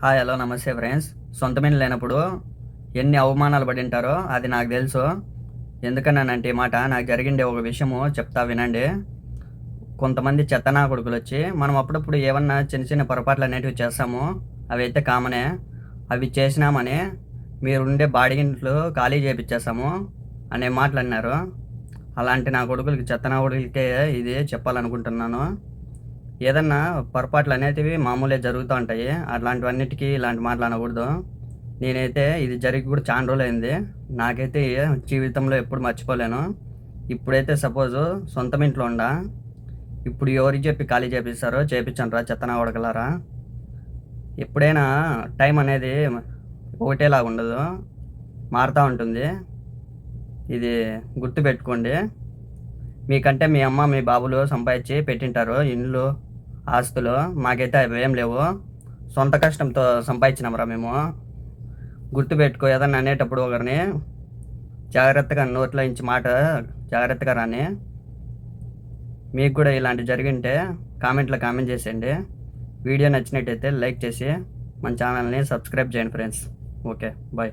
Hi hello నమస్తే friends సొంతమైన లేనప్పుడు ఎన్ని అవమానాలు పడి ఉంటారో అది నాకు తెలుసు. ఎందుకన్నానంటే ఈ మాట నాకు జరిగిండే ఒక విషయము చెప్తా వినండి. కొంతమంది చెత్తనా కొడుకులు వచ్చి మనం అప్పుడప్పుడు ఏమన్నా చిన్న చిన్న పొరపాట్లు అనేటివి చేస్తాము అవి అయితే కామనే. అవి చేసినామని మీరుండే బాడిగింట్లు ఖాళీ చేపించేస్తాము అనే మాటలు అన్నారు అలాంటి నా కొడుకులకి చెత్తనా కొడుకులకే ఇది చెప్పాలనుకుంటున్నాను. ఏదన్నా పొరపాట్లు అనేటివి మామూలే జరుగుతూ ఉంటాయి. అట్లాంటివన్నిటికీ ఇలాంటి మాట్లాడకూడదు నేనైతే ఇది జరిగి కూడా చాలా రోజులు అయింది నాకైతే జీవితంలో ఎప్పుడు మర్చిపోలేను. ఇప్పుడైతే సపోజు సొంతం ఇంట్లో ఉండా. ఇప్పుడు ఎవరికి చెప్పి ఖాళీ చేపిస్తారో చేపించండిరా చెత్తన ఉడకలారా ఎప్పుడైనా టైం అనేది ఒకటేలాగా ఉండదు. మారుతూ ఉంటుంది. ఇది గుర్తుపెట్టుకోండి. మీకంటే మీ అమ్మ మీ బాబులు సంపాదించి పెట్టింటారు. ఇండ్లు ఆస్తులు మాకైతే అవి ఏం లేవు. సొంత కష్టంతో సంపాదించినాంరా మేము. గుర్తుపెట్టుకో ఏదన్నా అనేటప్పుడు ఒకరిని జాగ్రత్తగా నోట్లో ఇంచి మాట జాగ్రత్తగా రాని. మీకు కూడా ఇలాంటి జరిగింటే కామెంట్లో కామెంట్ చేసేయండి. వీడియో నచ్చినట్టయితే లైక్ చేసి మన ఛానల్ని సబ్స్క్రైబ్ చేయండి ఫ్రెండ్స్. Okay bye.